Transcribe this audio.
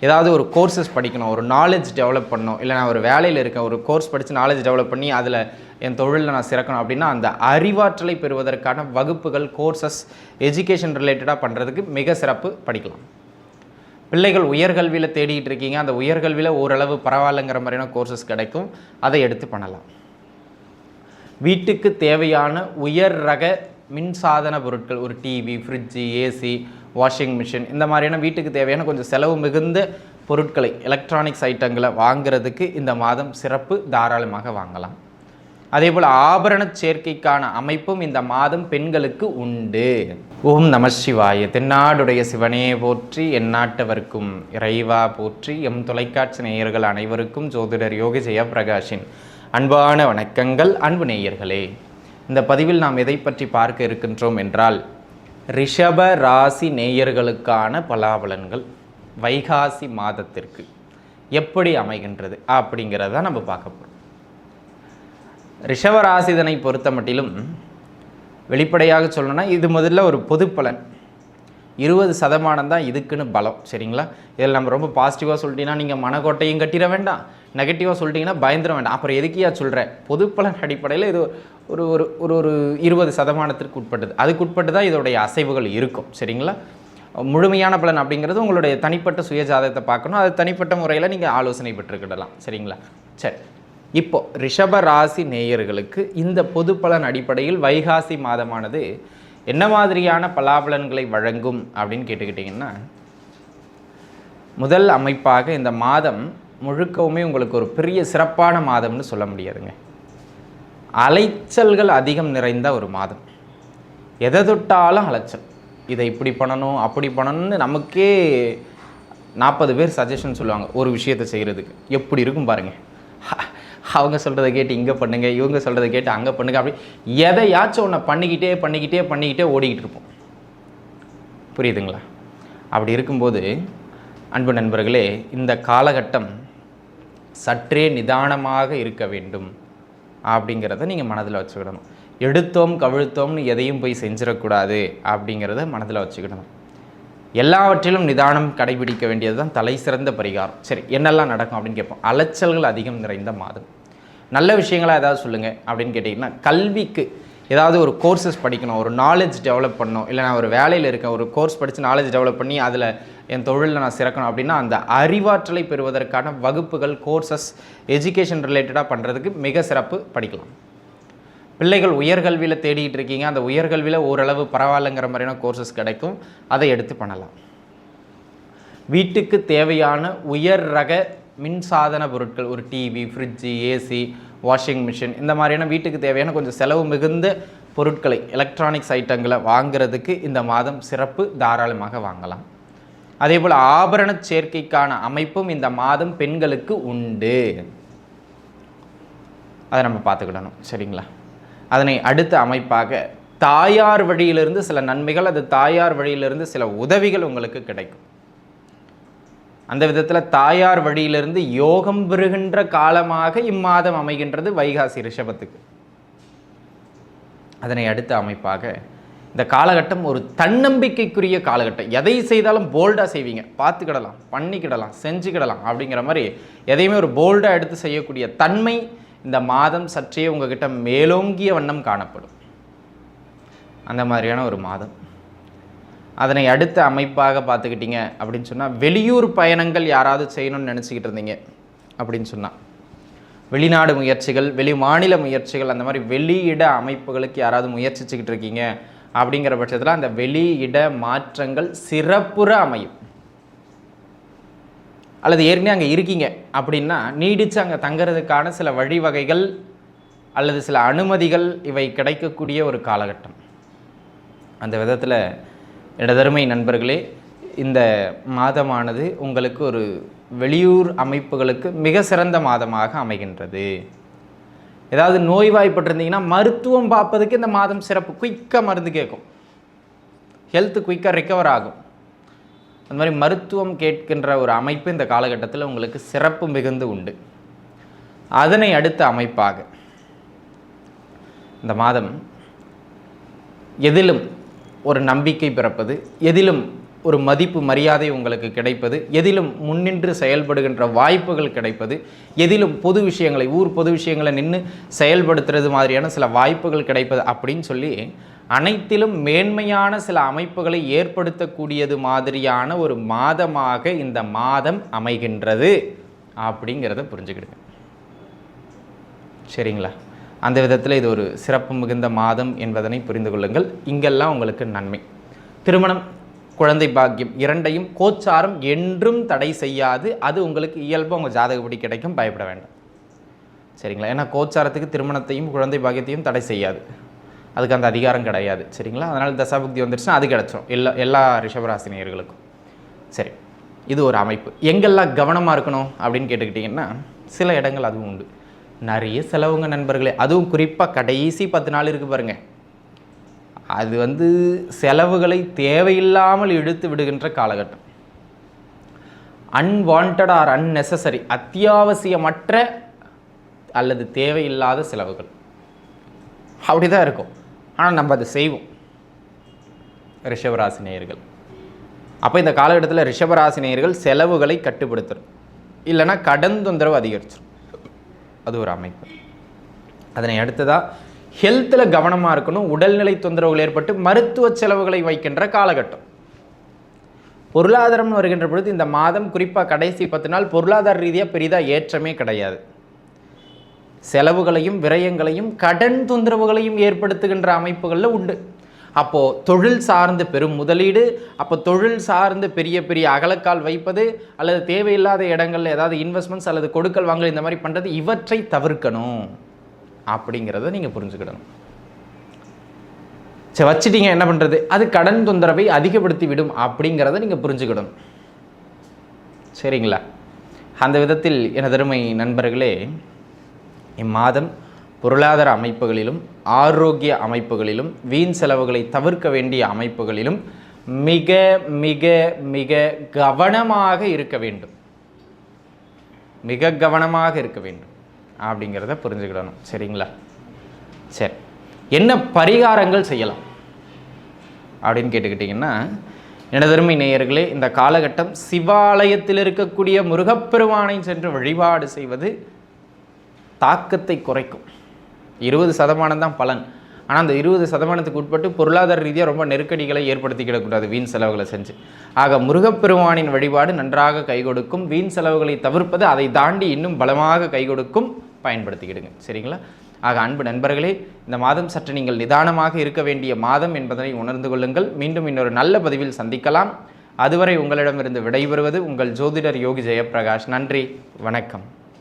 ஏதாவது ஒரு கோர்சஸ் படிக்கணும் ஒரு நாலேஜ் டெவலப் பண்ணணும். இல்லை நான் ஒரு வேலையில் இருக்கேன் ஒரு கோர்ஸ் படித்து நாலேஜ் டெவலப் பண்ணி அதில் என் தொழிலில் நான் சிறக்கணும் அப்படின்னா அந்த அறிவாற்றலை பெறுவதற்கான வகுப்புகள் கோர்சஸ் எஜுகேஷன் ரிலேட்டடாக பண்ணுறதுக்கு மிக சிறப்பு படிக்கலாம். பிள்ளைகள் உயர்கல்வியில் தேடிக்கிட்டு இருக்கீங்க அந்த உயர்கல்வியில் ஓரளவு பரவாயில்லைங்கிற மாதிரியான கோர்சஸ் கிடைக்கும் அதை எடுத்து பண்ணலாம். வீட்டுக்கு தேவையான உயர் ரக மின்சாதன பொருட்கள் ஒரு TV fridge AC washing machine இந்த மாதிரியான வீட்டுக்கு தேவையான கொஞ்சம் செலவு மிகுந்த பொருட்களை எலக்ட்ரானிக்ஸ் ஐட்டங்களை வாங்குறதுக்கு இந்த மாதம் சிறப்பு தாராளமாக வாங்கலாம். அதே போல் ஆபரண சேர்க்கைக்கான அமைப்பும் இந்த மாதம் பெண்களுக்கு உண்டு. ஓம் நம சிவாய. தென்னாடுடைய சிவனே போற்றி எந்நாட்டவர்க்கும் இறைவா போற்றி எம் தொலைக்காட்சி நேயர்கள் அனைவருக்கும் ஜோதிடர் யோகி ஜெயபிரகாஷின் அன்பான வணக்கங்கள். அன்பு நேயர்களே இந்த பதிவில் நாம் எதை பற்றி பார்க்க இருக்கின்றோம் என்றால் ரிஷப ராசி நேயர்களுக்கான பலாபலன்கள் வைகாசி மாதத்திற்கு எப்படி அமைகின்றது அப்படிங்கிறத நம்ம பார்க்க போகிறோம் ரிஷபராசிதனை பொறுத்த மட்டிலும் வெளிப்படையாக சொல்லணும்னா இது முதல்ல ஒரு பொது பலன் இருபது சதமானம் தான் இதுக்குன்னு பலம் சரிங்களா? இதில் நம்ம ரொம்ப பாசிட்டிவாக சொல்லிட்டீங்கன்னா நீங்கள் மனக்கோட்டையும் கட்டிட வேண்டாம். நெகட்டிவாக சொல்லிட்டீங்கன்னா பயந்துட வேண்டாம். அப்புறம் எதுக்கியா சொல்கிறேன் பொது பலன் அடிப்படையில் இது ஒரு ஒரு ஒரு ஒரு இருபது சதமானத்திற்கு உட்பட்டது. அதுக்கு உட்பட்டு தான் இதோடைய அசைவுகள் இருக்கும் சரிங்களா? முழுமையான பலன் அப்படிங்கிறது உங்களுடைய தனிப்பட்ட சுயஜாதகத்தை பார்க்கணும். அது தனிப்பட்ட முறையில் நீங்கள் ஆலோசனை பெற்றுக்கிடலாம் சரிங்களா? சரி. இப்போ ரிஷப ராசி நேயர்களுக்கு இந்த பொது பலன் அடிப்படையில் வைகாசி மாதமானது என்ன மாதிரியான பலாபலன்களை வழங்கும் அப்படின்னு கேட்டுக்கிட்டிங்கன்னா முதல் அமைப்பாக இந்த மாதம் முழுக்கவுமே உங்களுக்கு ஒரு பெரிய சிறப்பான மாதம்னு சொல்ல முடியாதுங்க. அலைச்சல்கள் அதிகம் நிறைந்த ஒரு மாதம். எதை தொட்டாலும் அலைச்சல். இதை இப்படி பண்ணணும் அப்படி பண்ணணும்னு நமக்கே நாற்பது பேர் சஜஷன் சொல்லுவாங்க ஒரு விஷயத்தை செய்கிறதுக்கு எப்படி இருக்கும் பாருங்கள் அவங்க சொல்கிறத கேட்டு இங்கே பண்ணுங்க இவங்க சொல்கிறத கேட்டு அங்கே பண்ணுங்க அப்படி எதையாச்சும் ஒன்று பண்ணிக்கிட்டே பண்ணிக்கிட்டே பண்ணிக்கிட்டே ஓடிக்கிட்டு இருப்போம். புரியுதுங்களா? அப்படி இருக்கும்போது அன்பு நண்பர்களே இந்த காலகட்டம் சற்றே நிதானமாக இருக்க வேண்டும் அப்படிங்கிறத நீங்கள் மனதில் வச்சுக்கிடணும் எடுத்தோம் கவிழ்த்தோம்னு எதையும் போய் செஞ்சிடக்கூடாது அப்படிங்கிறத மனதில் வச்சுக்கிடணும் எல்லாவற்றிலும் நிதானம் கடைபிடிக்க வேண்டியது தான் தலை சிறந்த பரிகாரம். சரி என்னெல்லாம் நடக்கும் அப்படின்னு கேட்போம். அலைச்சல்கள் அதிகம் நிறைந்த மாதம். நல்ல விஷயங்களாக ஏதாவது சொல்லுங்கள் அப்படின்னு கேட்டிங்கன்னா கல்விக்கு ஏதாவது ஒரு கோர்சஸ் படிக்கணும் ஒரு நாலேஜ் டெவலப் பண்ணணும். இல்லை நான் ஒரு வேலையில் இருக்கேன் ஒரு கோர்ஸ் படித்து நாலேஜ் டெவலப் பண்ணி அதில் என் தொழிலில் நான் சிறக்கணும் அப்படின்னா அந்த அறிவாற்றலை பெறுவதற்கான வகுப்புகள் கோர்சஸ் எஜுகேஷன் ரிலேட்டடாக பண்ணுறதுக்கு மிக சிறப்பு படிக்கலாம். பிள்ளைகள் உயர்கல்வியில் தேடிக்கிட்டு இருக்கீங்க அந்த உயர்கல்வியில் ஓரளவு பரவாயில்லைங்கிற மாதிரியான கோர்சஸ் கிடைக்கும் அதை எடுத்து பண்ணலாம். வீட்டுக்கு தேவையான உயர் ரக மின்சாதன பொருட்கள் ஒரு TV fridge AC washing machine இந்த மாதிரியான வீட்டுக்கு தேவையான கொஞ்சம் செலவு மிகுந்த பொருட்களை எலக்ட்ரானிக்ஸ் ஐட்டங்களை வாங்குறதுக்கு இந்த மாதம் சிறப்பு தாராளமாக வாங்கலாம். அதே போல் ஆபரண சேர்க்கைக்கான அமைப்பும் இந்த மாதம் பெண்களுக்கு உண்டு. அதை நம்ம பார்த்துக்கிடணும் சரிங்களா? அதனை அடுத்த அமைப்பாக தாயார் வழியிலிருந்து சில நன்மைகள் அது தாயார் வழியிலிருந்து சில உதவிகள் உங்களுக்கு கிடைக்கும். அந்த விதத்தில் தாயார் வழியிலிருந்து யோகம் பெறுகின்ற காலமாக இம்மாதம் அமைகின்றது வைகாசி ரிஷபத்துக்கு. அதனை அடுத்த அமைப்பாக இந்த காலகட்டம் ஒரு தன்னம்பிக்கைக்குரிய காலகட்டம். எதை செய்தாலும் போல்டாக செய்வீங்க. பார்த்துக்கிடலாம் பண்ணிக்கிடலாம் செஞ்சுக்கிடலாம் அப்படிங்கிற மாதிரி எதையுமே ஒரு போல்டாக எடுத்து செய்யக்கூடிய தன்மை இந்த மாதம் சற்றே உங்ககிட்ட மேலோங்கிய வண்ணம் காணப்படும். அந்த மாதிரியான ஒரு மாதம். அதனை அடுத்த அமைப்பாக பார்த்துக்கிட்டிங்க அப்படின்னு சொன்னால் வெளியூர் பயணங்கள் யாராவது செய்யணும்னு நினச்சிக்கிட்டு இருந்தீங்க அப்படின்னு சொன்னால் வெளிநாடு முயற்சிகள் வெளி மாநில முயற்சிகள் அந்த மாதிரி வெளியிட அமைப்புகளுக்கு யாராவது முயற்சிச்சுக்கிட்டு இருக்கீங்க அப்படிங்கிற பட்சத்தில் அந்த வெளியிட மாற்றங்கள் சிறப்புற அமையும். அல்லது ஏற்கனவே அங்கே இருக்கீங்க அப்படின்னா நீடித்து அங்கே தங்குறதுக்கான சில வழிவகைகள் அல்லது சில அனுமதிகள் இவை கிடைக்கக்கூடிய ஒரு காலகட்டம். அந்த விதத்தில் இடதருமை நண்பர்களே இந்த மாதமானது உங்களுக்கு ஒரு வெளியூர் அமைப்புகளுக்கு மிக சிறந்த மாதமாக அமைகின்றது. ஏதாவது நோய்வாய்ப்பட்டிருந்தீங்கன்னா மருத்துவம் பார்ப்பதுக்கு இந்த மாதம் சிறப்பு. குயிக்காக மருந்து கேட்கும். ஹெல்த் குயிக்காக ரிக்கவர் ஆகும். அந்த மாதிரி மருத்துவம் கேட்கின்ற ஒரு அமைப்பு இந்த காலகட்டத்தில் உங்களுக்கு சிறப்பு மிகுந்து உண்டு. அதனை அடுத்த அமைப்பாக இந்த மாதம் எதிலும் ஒரு நம்பிக்கை பிறப்பது எதிலும் ஒரு மதிப்பு மரியாதை உங்களுக்கு கிடைப்பது எதிலும் முன்னின்று செயல்படுகின்ற வாய்ப்புகள் கிடைப்பது எதிலும் பொது விஷயங்களை ஊர் பொது விஷயங்களை நின்று செயல்படுத்துறது மாதிரியான சில வாய்ப்புகள் கிடைப்பது அப்படின்னு சொல்லி அனைத்திலும் மேன்மையான சில அமைப்புகளை ஏற்படுத்தக்கூடியது மாதிரியான ஒரு மாதமாக இந்த மாதம் அமைகின்றது. அப்படிங்கிறத புரிஞ்சுக்கிடுங்க. சரிங்களா? அந்த விதத்தில் இது ஒரு சிறப்பு மிகுந்த மாதம் என்பதனை புரிந்து கொள்ளுங்கள். இங்கெல்லாம் உங்களுக்கு நன்மை. திருமணம் குழந்தை பாக்கியம் இரண்டையும் கோச்சாரம் என்றும் தடை செய்யாது. அது உங்களுக்கு இயல்பாக உங்கள் ஜாதகப்படி கிடைக்கும். பயப்பட வேண்டாம். சரிங்களா? ஏன்னா கோச்சாரத்துக்கு திருமணத்தையும் குழந்தை பாக்கியத்தையும் தடை செய்யாது. அதுக்கு அந்த அதிகாரம் கிடையாது. சரிங்களா? அதனால் தசாபுக்தி வந்துருச்சுன்னா அது கிடச்சிரும். எல்லா எல்லா ரிஷபராசினியர்களுக்கும். சரி. இது ஒரு அமைப்பு. எங்கெல்லாம் கவனமாக இருக்கணும் அப்படின்னு கேட்டுக்கிட்டிங்கன்னா சில இடங்கள் அதுவும் உண்டு. நிறைய செலவுங்க நண்பர்களே. அதுவும் குறிப்பாக கடைசி பத்து நாள் இருக்குது பாருங்கள் அது வந்து செலவுகளை தேவையில்லாமல் இழுத்து விடுகின்ற காலகட்டம். அன்வான்ட் ஆர் அன்நெசசரி அத்தியாவசியமற்ற அல்லது தேவையில்லாத செலவுகள். அப்படி தான் இருக்கும். ஆனால் நம்ம அதை செய்வோம். ரிஷபராசி நேயர்கள். அப்போ இந்த காலகட்டத்தில் ரிஷபராசி நேயர்கள் செலவுகளை கட்டுப்படுத்தணும் இல்லைன்னா கடன் தொந்தரவு அதிகரிச்சிடும் அது ஒரு அமைப்பு. அதனை அடுத்ததாக ஹெல்த்தில் கவனமாக இருக்கணும். உடல்நிலை தொந்தரவுகள் ஏற்பட்டு மருத்துவ செலவுகளை வைக்கின்ற காலகட்டம். பொருளாதாரம்னு வருகின்ற பொழுது இந்த மாதம் குறிப்பாக கடைசி பத்து நாள் பொருளாதார ரீதியாக பெரிதாக ஏற்றமே கிடையாது. செலவுகளையும் விரயங்களையும் கடன் தொந்தரவுகளையும் ஏற்படுத்துகின்ற அமைப்புகளில் உண்டு. அப்போது தொழில் சார்ந்து பெரும் முதலீடு அப்போ தொழில் சார்ந்து பெரிய பெரிய அகலக்கால் வைப்பது அல்லது தேவையில்லாத இடங்களில் ஏதாவது இன்வெஸ்ட்மெண்ட்ஸ் அல்லது கொடுக்கல் வாங்கல் இந்த மாதிரி பண்ணுறது இவற்றை தவிர்க்கணும். அப்படிங்கிறத நீங்கள் புரிஞ்சுக்கிடணும். சரி வச்சுட்டீங்க என்ன பண்ணுறது அது கடன் தொந்தரவை அதிகப்படுத்தி விடும் அப்படிங்கிறத நீங்கள் புரிஞ்சுக்கிடணும். சரிங்களா? அந்த விதத்தில் எனதருமை நண்பர்களே இம்மாதம் பொருளாதார அமைப்புகளிலும் ஆரோக்கிய அமைப்புகளிலும் வீண் செலவுகளை தவிர்க்க வேண்டிய அமைப்புகளிலும் மிக மிக மிக கவனமாக இருக்க வேண்டும். மிக கவனமாக இருக்க வேண்டும். அப்படிங்கிறத புரிஞ்சுக்கிடணும். சரிங்களா? சரி. என்ன பரிகாரங்கள் செய்யலாம்? அப்படின்னு கேட்டுக்கிட்டிங்கன்னா எனதருமை நேயர்களே இந்த காலகட்டம் சிவாலயத்தில் இருக்கக்கூடிய முருகப்பெருமானை சென்று வழிபாடு செய்வது தாக்கத்தை குறைக்கும். இருபது சதமானம் தான் பலன். ஆனால் அந்த இருபது சதமானத்துக்கு உட்பட்டு பொருளாதார ரீதியாக ரொம்ப நெருக்கடிகளை ஏற்படுத்திக்கிடக்கூடாது வீண் செலவுகளை செஞ்சு. ஆக முருகப்பெருமானின் வழிபாடு நன்றாக கை கொடுக்கும். வீண் செலவுகளை தவிர்ப்பது அதை தாண்டி இன்னும் பலமாக கை கொடுக்கும். பயன்படுத்திக்கிடுங்க சரிங்களா? ஆக அன்பு நண்பர்களே இந்த மாதம் சற்று நீங்கள் நிதானமாக இருக்க வேண்டிய மாதம் என்பதனை உணர்ந்து கொள்ளுங்கள். மீண்டும் இன்னொரு நல்ல பதிவில் சந்திக்கலாம். அதுவரை உங்களிடமிருந்து விடைபெறுவது உங்கள் ஜோதிடர் யோகி ஜெயப்பிரகாஷ். நன்றி. வணக்கம்.